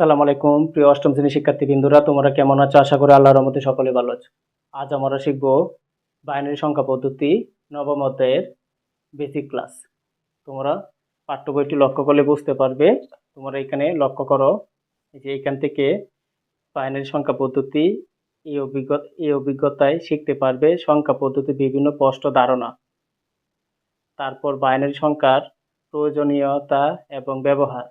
আসসালামু আলাইকুম, প্রিয় অষ্টম শ্রেণির শিক্ষার্থী বিন্দুরা, তোমরা কেমন আছো? আশা করি আল্লাহর রহমতে সকলে ভালো আছো। আজ আমরা শিখব বাইনারি সংখ্যা পদ্ধতি নবম অধ্যায়ের বেসিক ক্লাস তোমরা পাঠ্য বইটি লক্ষ্য করলে বুঝতে পারবে। তোমরা এখানে লক্ষ্য করো যে এখান থেকে বাইনারি সংখ্যা পদ্ধতি এই অভিজ্ঞতা এই অভিজ্ঞতায় শিখতে পারবে সংখ্যা পদ্ধতি বিভিন্ন স্পষ্ট ধারণা। তারপর বাইনারি সংখ্যার প্রয়োজনীয়তা এবং ব্যবহার।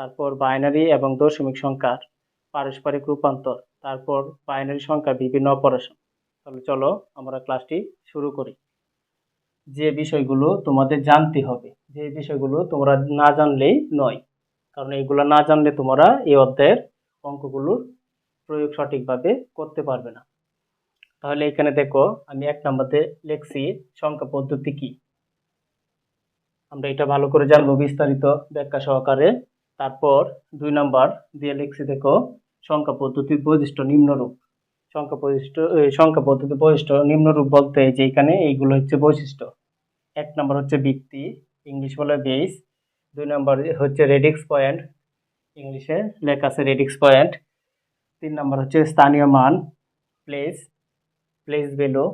তারপর বাইনারি এবং দশমিক সংখ্যার পারস্পরিক রূপান্তর, তারপর বাইনারি সংখ্যা বিভিন্ন অপারেশন তাহলে চলো আমরা ক্লাসটি শুরু করি। যে বিষয়গুলো তোমাদের জানতে হবে, যে বিষয়গুলো তোমরা না জানলেই নয়। কারণ এইগুলো না জানলে তোমরা এই অধ্যায়ের অঙ্কগুলোর প্রয়োগ সঠিকভাবে করতে পারবে না। তাহলে এখানে দেখো, আমি এক নম্বরে লিখছি, সংখ্যা পদ্ধতি কি? আমরা এটা ভালো করে জানব বিস্তারিত ব্যাখ্যা সহকারে। তারপর দুই নাম্বার দিয়ে লিখছি, দেখো, সংখ্যা পদ্ধতির বৈশিষ্ট্য নিম্নরূপ। সংখ্যা বৈশিষ্ট্য সংখ্যা পদ্ধতির বৈশিষ্ট্য নিম্নরূপ বলতে যে এখানে এইগুলো হচ্ছে বৈশিষ্ট্য। এক নম্বর হচ্ছে ভিত্তি, ইংলিশ বলে বেস। দুই নম্বর হচ্ছে রেডিক্স পয়েন্ট, ইংলিশে লেখা আছে রেডিক্স পয়েন্ট। তিন নম্বর হচ্ছে স্থানীয় মান, প্লেস প্লেস ভ্যালু,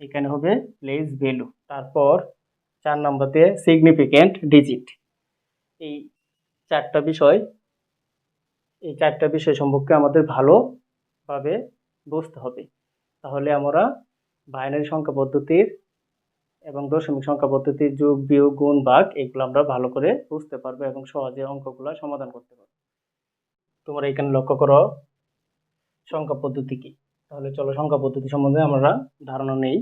এখানে হবে প্লেস ভ্যালু। তারপর চার নম্বরতে সিগনিফিক্যান্ট ডিজিট। এই চারটা বিষয়। এই চারটা বিষয় সম্পর্কে আমাদের ভালোভাবে বুঝতে হবে। তাহলে আমরা বাইনারি সংখ্যা পদ্ধতির এবং দশমিক সংখ্যা পদ্ধতির যোগ, বিয়োগ, গুণ, ভাগ এগুলো আমরা ভালো করে বুঝতে পারব এবং সহজে অঙ্কগুলো সমাধান করতে পারব। তোমরা এখানে লক্ষ্য করো, সংখ্যা পদ্ধতি কি? তাহলে চলো সংখ্যা পদ্ধতি সম্বন্ধে আমরা ধারণা নেই।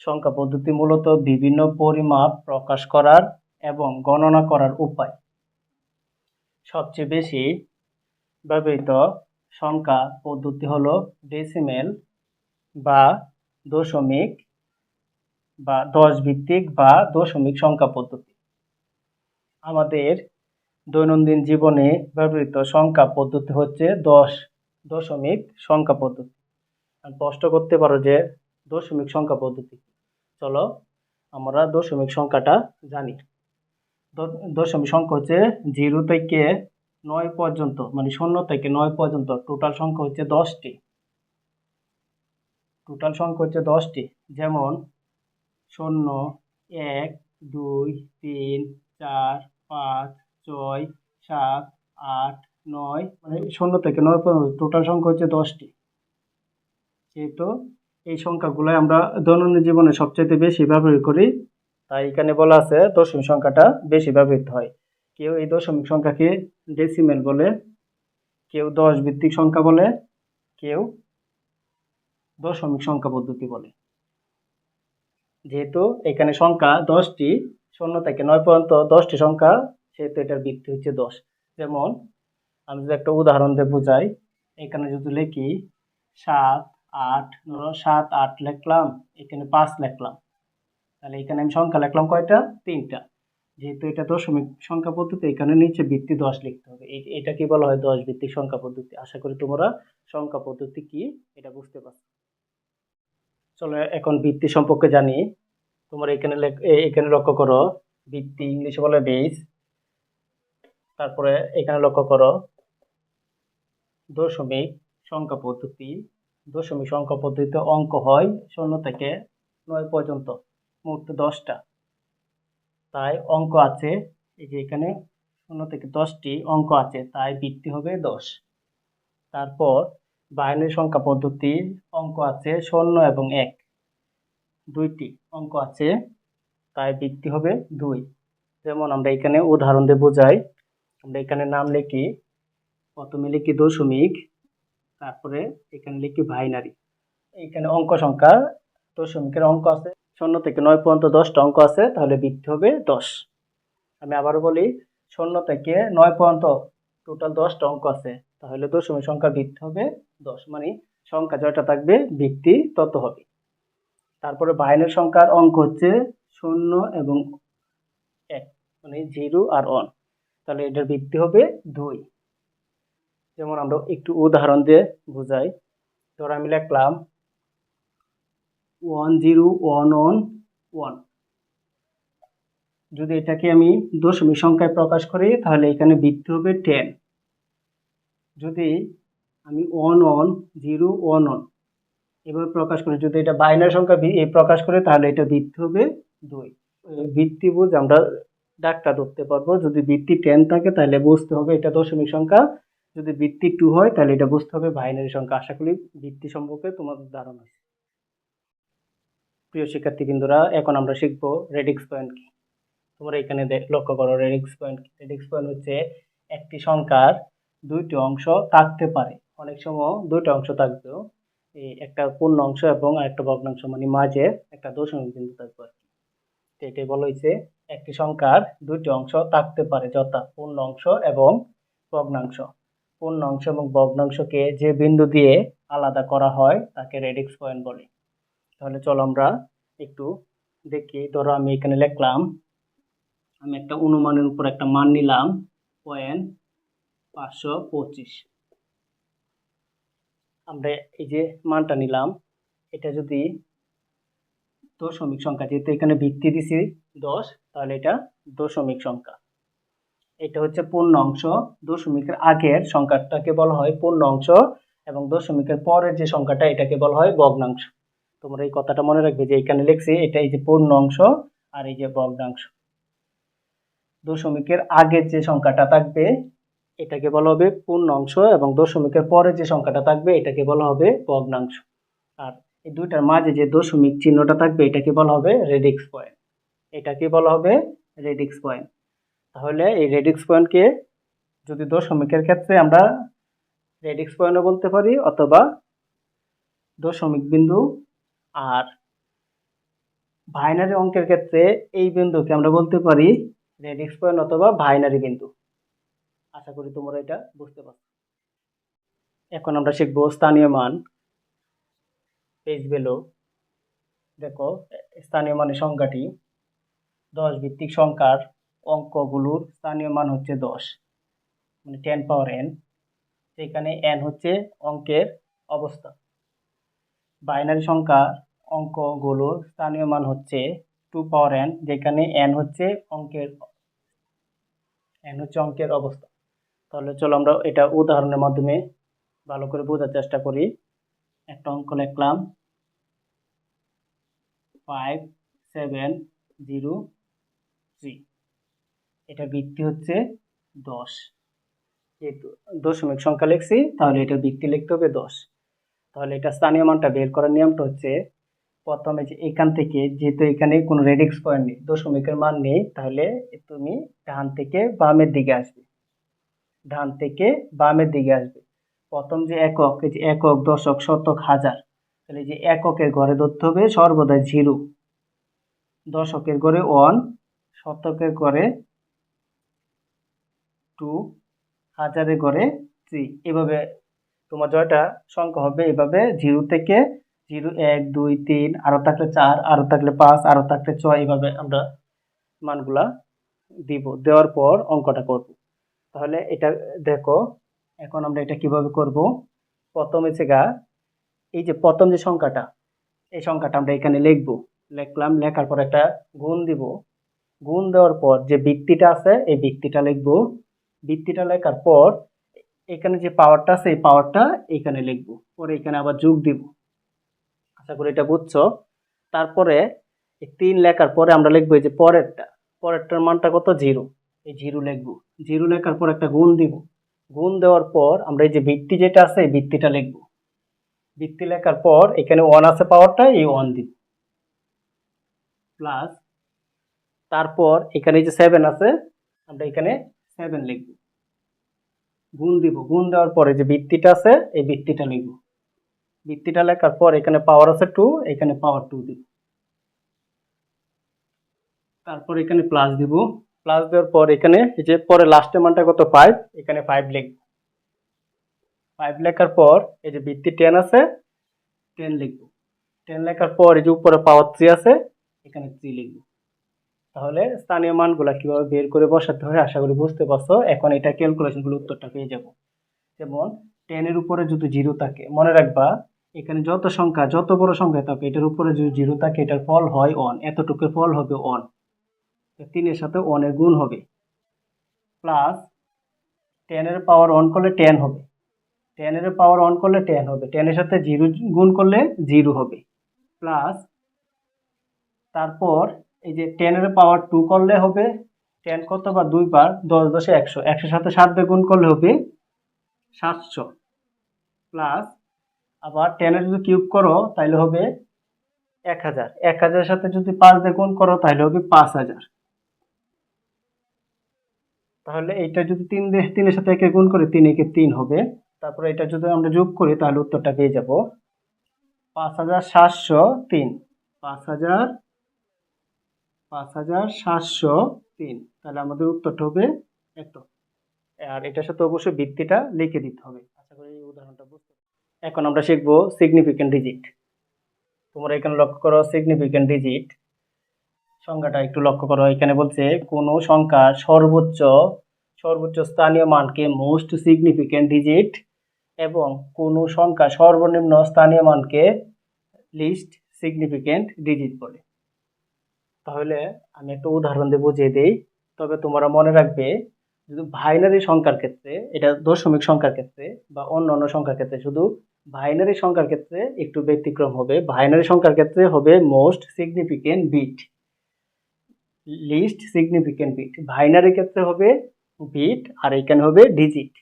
সংখ্যা পদ্ধতি মূলত বিভিন্ন পরিমাপ প্রকাশ করার এবং গণনা করার উপায়। সবচেয়ে বেশি ব্যবহৃত সংখ্যা পদ্ধতি হলো ডেসিমেল বা দশমিক বা দশ ভিত্তিক বা দশমিক সংখ্যা পদ্ধতি। আমাদের দৈনন্দিন জীবনে ব্যবহৃত সংখ্যা পদ্ধতি হচ্ছে দশ দশমিক সংখ্যা পদ্ধতি। আর প্রশ্ন করতে পারো যে দশমিক সংখ্যা পদ্ধতি চলো আমরা দশমিক সংখ্যাটা জানি। দশমিক সংখ্যা হচ্ছে জিরো থেকে নয় পর্যন্ত মানে শূন্য থেকে নয় পর্যন্ত। টোটাল সংখ্যা হচ্ছে দশটি। টোটাল সংখ্যা হচ্ছে দশটি। যেমন, শূন্য, এক, দুই, তিন, চার, পাঁচ, ছয়, সাত, আট, নয় মানে শূন্য থেকে নয় পর্যন্ত। টোটাল সংখ্যা হচ্ছে দশটি। যেহেতু এই সংখ্যাগুলো আমরা দৈনন্দিন জীবনে সবচাইতে বেশি ব্যবহার করি তাই এখানে বলা আছে দশমিক সংখ্যাটা বেশি ব্যবহৃত হয়। কেউ এই দশমিক সংখ্যাকে ডেসিমেল বলে, কেউ দশ ভিত্তিক সংখ্যা বলে, কেউ দশমিক সংখ্যা পদ্ধতি বলে। যেহেতু এখানে সংখ্যা দশটি, শূন্য থেকে নয় পর্যন্ত দশটি সংখ্যা, সেহেতু এটার ভিত্তি হচ্ছে দশ। যেমন, আমি যদি একটা উদাহরণ দিয়ে বোঝাই, এখানে যদি লিখি, সাত আট, ধরো সাত আট লিখলাম, এখানে পাঁচ লিখলাম। তাহলে এখানে আমি সংখ্যা লিখলাম কয়টা? তিনটা। যেহেতু এটা দশমিক সংখ্যা পদ্ধতি, এখানে নিচে ভিত্তি দশ লিখতে হবে। এটা কি বলা হয় দশ ভিত্তিক সংখ্যা পদ্ধতি। আশা করি তোমরা সংখ্যা পদ্ধতি কি এটা বুঝতে পারছ। চলো এখন ভিত্তি সম্পর্কে জানি। তোমরা এখানে এখানে লক্ষ্য করো, ভিত্তি ইংলিশে বলে বেস। তারপরে এখানে লক্ষ্য করো, দশমিক সংখ্যা পদ্ধতি। দশমিক সংখ্যা পদ্ধতিতে অঙ্ক হয় শূন্য থেকে নয় পর্যন্ত। মোট দশটা। তাই অঙ্ক আছে, এই যে এখানে শূন্য থেকে দশটি অঙ্ক আছে, তাই ভিত্তি হবে দশ। তারপর বাইনারি সংখ্যা পদ্ধতির অঙ্ক আছে শূন্য এবং এক। দুইটি অঙ্ক আছে, তাই ভিত্তি হবে দুই। যেমন আমরা এখানে উদাহরণ দিয়ে বোঝাই, আমরা এখানে নাম লিখি, প্রথমে লিখি দশমিক, তারপরে এখানে লিখি বাইনারি। এখানে অঙ্ক সংখ্যা দশমিকের অঙ্ক আছে। শূন্য থেকে নয় পর্যন্ত দশটা অঙ্ক আছে, তাহলে ভিত্তি হবে দশ। আমি আবারও বলি, শূন্য থেকে নয় পর্যন্ত টোটাল দশটা অঙ্ক আছে, তাহলে দশমিক সংখ্যা ভিত্তি হবে দশ। মানে সংখ্যা যতটা থাকবে ভিত্তি তত হবে। তারপরে বাইনের সংখ্যার অঙ্ক হচ্ছে শূন্য এবং এক মানে জিরো আর ওয়ান। তাহলে এটার ভিত্তি হবে দুই। যেমন আমরা একটু উদাহরণ দিয়ে বোঝাই। ধর আমি লিখলাম one zero one one one. যদি এটাকে আমি দশমিক সংখ্যায় প্রকাশ করি, তাহলে এখানে বৃদ্ধি হবে টেন যদি আমি one one zero one one এভাবে প্রকাশ করি, যদি এটা বাইনারি সংখ্যা প্রকাশ করে, তাহলে এটা বৃত্তি হবে দুই। বৃত্তি বুঝ আমরা ডাকটা ধরতে পারব। যদি বৃত্তি টেন থাকে, তাহলে বুঝতে হবে এটা দশমিক সংখ্যা। যদি বৃত্তি টু হয়, তাহলে এটা বুঝতে হবে বাইনারি সংখ্যা। আশা করি বৃত্তি সম্পর্কে তোমাদের ধারণা আছে। প্রিয় শিক্ষার্থীবৃন্দরা, এখন আমরা শিখব রেডিক্স পয়েন্ট কি। তোমরা এখানে লক্ষ্য করো রেডিক্স পয়েন্ট কি। রেডিক্স পয়েন্ট হচ্ছে একটি সংখ্যার দুইটি অংশ থাকতে পারে। অনেক সময় দুইটা অংশ থাকবেও এই একটা পূর্ণ অংশ এবং একটা ভগ্নাংশ মানে মাঝে একটা দশমিক বিন্দু থাকবে আর কি। এটাই বলা হয়েছে, একটি সংখ্যার দুইটি অংশ থাকতে পারে যথা পূর্ণ অংশ এবং ভগ্নাংশ। পূর্ণ অংশ এবং ভগ্নাংশকে যে বিন্দু দিয়ে আলাদা করা হয়, তাকে রেডিক্স পয়েন্ট বলে। তাহলে চলো আমরা একটু দেখি। ধরো আমি এখানে লিখলাম, আমি একটা অনুমানের উপর একটা মান নিলাম, পয়েন্ট পাঁচশো পঁচিশ। আমরা এই যে মানটা নিলাম, এটা যদি দশমিক সংখ্যা, যেহেতু এখানে ভিত্তি দিছি দশ, তাহলে এটা দশমিক সংখ্যা। এটা হচ্ছে পূর্ণ অংশ দশমিকের আগের সংখ্যাটাকে বলা হয় পূর্ণ অংশ এবং দশমিকের পরের যে সংখ্যাটা, এটাকে বলা হয় ভগ্নাংশ। তোমরা এই কথাটা মনে রাখবে যে এখানে লিখছি এটা এই যে পূর্ণ অংশ আর এই যে ভগ্নাংশ দশমিকের আগের যে সংখ্যাটা থাকবে, এটাকে বলা হবে পূর্ণ অংশ এবং দশমিকের পরে যে সংখ্যাটা থাকবে, এটাকে বলা হবে ভগ্নাংশ আর এই দুইটার মাঝে যে দশমিক চিহ্নটা থাকবে, এটাকে বলা হবে রেডিক্স পয়েন্ট। এটাকে বলা হবে রেডিক্স পয়েন্ট। তাহলে এই রেডিক্স পয়েন্টকে যদি দশমিকের ক্ষেত্রে আমরা রেডিক্স পয়েন্টও বলতে পারি অথবা দশমিক বিন্দু আর বাইনারি অঙ্কের ক্ষেত্রে এই বিন্দুকে আমরা বলতে পারি রেডিক্স পয়েন্ট অথবা বাইনারি বিন্দু। আশা করি তোমরা এটা বুঝতে পারছ। এখন আমরা শিখব স্থানীয় মান পেজ ভ্যালু দেখো, স্থানীয় মানের সংখ্যাটি দশ ভিত্তিক সংখ্যার অঙ্কগুলোর স্থানীয় মান হচ্ছে দশ মানে টেন পাওয়ার এন সেখানে এন হচ্ছে অঙ্কের অবস্থা। বাইনারি সংখ্যার অঙ্কগুলোর স্থানীয় মান হচ্ছে টু পাওয়ার এন যেখানে এন হচ্ছে অঙ্কের এন হচ্ছে অঙ্কের অবস্থা। তাহলে চলো আমরা এটা উদাহরণের মাধ্যমে ভালো করে বোঝার চেষ্টা করি। একটা অঙ্ক লিখলাম ফাইভ সেভেন জিরো থ্রি এটা বৃত্তি হচ্ছে দশ। যেহেতু দশমিক সংখ্যা লিখছি, তাহলে এটা বৃত্তি লিখতে হবে দশ। তাহলে এটা স্থানীয় মানটা বের করার নিয়মটা হচ্ছে প্রথমে যে এখান থেকে, যেহেতু এখানে কোনো রেডিক্স পয়েন্ট নেই, দশমিকের মান নেই, তাহলে তুমি ডান থেকে বামের দিকে আসবে। ডান থেকে বামের দিকে আসবে। প্রথম যে একক যে একক, দশক, শতক, হাজার, তাহলে যে এককের ঘরে ধরতে হবে সর্বদা জিরো। দশকের ঘরে ওয়ান শতকের ঘরে টু হাজারের ঘরে থ্রি এভাবে তোমার জয়টা সংখ্যা হবে, এভাবে জিরো থেকে জিরো এক, দুই, তিন আরও থাকলে চার আরও থাকলে পাঁচ আরও থাকলে ছয় এভাবে আমরা মানগুলা দিব। দেওয়ার পর অঙ্কটা করব। তাহলে এটা দেখো, এখন আমরা এটা কীভাবে করব? প্রথমে গা, এই যে প্রথম যে সংখ্যাটা, এই সংখ্যাটা আমরা এখানে লিখব। লিখলাম, লেখার পর একটা গুণ দিব। গুণ দেওয়ার পর যে বৃত্তিটা আছে, এই বৃত্তিটা লিখব। বৃত্তিটা লেখার পর এখানে যে পাওয়ারটা আছে, এই পাওয়ারটা এখানে লিখব। পরে এখানে আবার যোগ দিব। আশা করি এটা বুঝছ তারপরে তিন লেখার পরে আমরা লিখব এই যে পরেরটা। পরেরটার মানটা কত? জিরো। এই জিরো লিখব। জিরো লেখার পর একটা গুণ দিব। গুণ দেওয়ার পর আমরা এই যে ভিত্তি যেটা আছে, এই ভিত্তিটা লিখব। ভিত্তি লেখার পর এখানে ওয়ান আছে পাওয়ারটা এই ওয়ান দিব। প্লাস তারপর এখানে যে সেভেন আছে, আমরা এখানে সেভেন লিখব। গুণ দিব। গুণ দেওয়ার পরে যে ভিত্তিটা আছে, এই ভিত্তিটা লিখব। ভিত্তিটা লেখার পর এখানে পাওয়ার আছে টু এখানে পাওয়ার টু দিব। তারপর এখানে প্লাস দিব। প্লাস দেওয়ার পর এখানে এই যে পরে লাস্টের মানটা কত? ফাইভ এখানে ফাইভ লিখব। ফাইভ লেখার পর এই যে ভিত্তি টেন আছে টেন লিখব। টেন লেখার পর এই যে উপরে পাওয়ার থ্রি আছে, এখানে থ্রি লিখব। তাহলে স্থানীয় মানগুলা কীভাবে বের করে বসাতে হয় আশা করি বুঝতে পারছ। এখন এটা ক্যালকুলেশনগুলো উত্তরটা পেয়ে যাব। যেমন টেনের উপরে যদি জিরো থাকে, মনে রাখবা এখানে যত সংখ্যা, যত বড় সংখ্যা থাকে, এটার উপরে যদি জিরো থাকে, এটার ফল হয় অন এতটুকুর ফল হবে অন তিনের সাথে ওয়ানের গুণ হবে। প্লাস টেনের পাওয়ার অন করলে টেন হবে। টেনের পাওয়ার অন করলে টেন হবে। টেনের সাথে জিরো গুণ করলে জিরো হবে। প্লাস তারপর এই যে টেনের পাওয়ার টু করলে হবে টেন কত বা দুইবার দশ দশে একশো। একশোর সাথে সাত দিয়ে গুণ করলে হবে সাতশো। প্লাস আবার টেনের যদি কিউব করো তাহলে হবে এক হাজার। এক হাজারের সাথে যদি পাঁচ দিয়ে গুণ করো তাহলে হবে পাঁচ হাজার। তাহলে এইটা যদি তিন দিয়ে তিনের সাথে একে গুণ করে তিন, একে তিন হবে। তারপরে এটা যদি আমরা যোগ করি, তাহলে উত্তরটা পেয়ে যাব। পাঁচ হাজার সাতশো তিন। পাঁচ হাজার পাঁচ হাজার সাতশো তিন। তাহলে আমাদের উত্তরটা হবে এত। আর এটার সাথে অবশ্যই বৃত্তিটা লিখে দিতে হবে আশা করি এই উদাহরণটা বুঝতে পারবে। এখন আমরা শিখব সিগনিফিকেন্ট ডিজিট তোমরা এখানে লক্ষ্য করো সিগনিফিকেন্ট ডিজিট সংখ্যাটা একটু লক্ষ্য করো। এখানে বলছে, কোনো সংখ্যা সর্বোচ্চ সর্বোচ্চ স্থানীয় মানকে মোস্ট সিগনিফিকেন্ট ডিজিট এবং কোনো সংখ্যা সর্বনিম্ন স্থানীয় মানকে লিস্ট সিগনিফিকেন্ট ডিজিট বলে। তাহলে আমি একটা উদাহরণ দিয়ে বুঝিয়ে দিই। তবে তোমরা মনে রাখবে শুধু বাইনারি সংখ্যার ক্ষেত্রে, এটা দশমিক সংখ্যার ক্ষেত্রে বা অন্য অন্য সংখ্যার ক্ষেত্রে শুধু বাইনারি সংখ্যার ক্ষেত্রে একটু ব্যতিক্রম হবে। বাইনারি সংখ্যার ক্ষেত্রে হবে most significant bit least significant bit binary ক্ষেত্রে হবে বিট আর এখানে হবে ডিজিট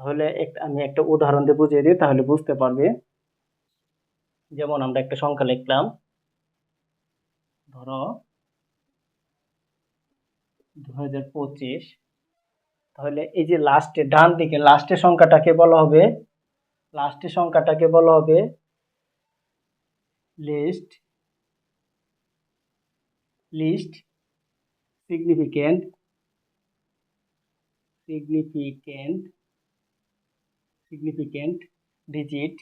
তাহলে আমি একটা উদাহরণ দিয়ে বুঝিয়ে দিই, তাহলে বুঝতে পারবে। যেমন আমরা একটা সংখ্যা লিখলাম, ধরো দু হাজার পঁচিশ। তাহলে এই যে লাস্টে ডান দিকে লাস্টের সংখ্যাটাকে বলা হবে লাস্টের সংখ্যাটাকে বলা হবে least least significant significant significant digit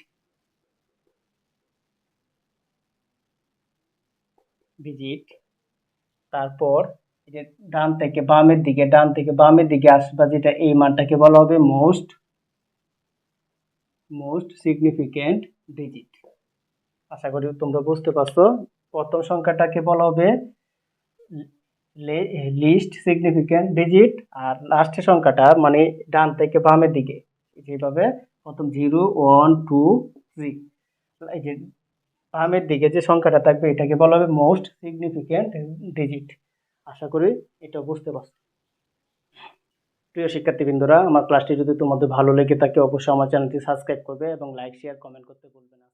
digit তারপর ডান থেকে বামের দিকে, ডান থেকে বামের দিকে আসবা, যেটা এই মানটাকে বলা হবে মোস্ট মোস্ট সিগনিফিকেন্ট ডিজিট আশা করি তোমরা বুঝতে পারছ। প্রথম সংখ্যাটাকে বলা হবে লিস্ট সিগনিফিকেন্ট ডিজিট আর লাস্টের সংখ্যাটা মানে ডান থেকে বামের দিকে। যেভাবে প্রথম জিরো ওয়ান টু থ্রি এই যে বামের দিকে যে সংখ্যাটা থাকবে, এটাকে বলা হবে মোস্ট সিগনিফিকেন্ট ডিজিট আশা করি এটা বুঝতে পারছ। প্রিয় শিক্ষার্থীবৃন্দরা, আমার ক্লাসটি যদি তোমাদের ভালো লেগে থাকে, অবশ্যই আমার চ্যানেলটি সাবস্ক্রাইব করবে এবং লাইক শেয়ার কমেন্ট করতে ভুলবে না।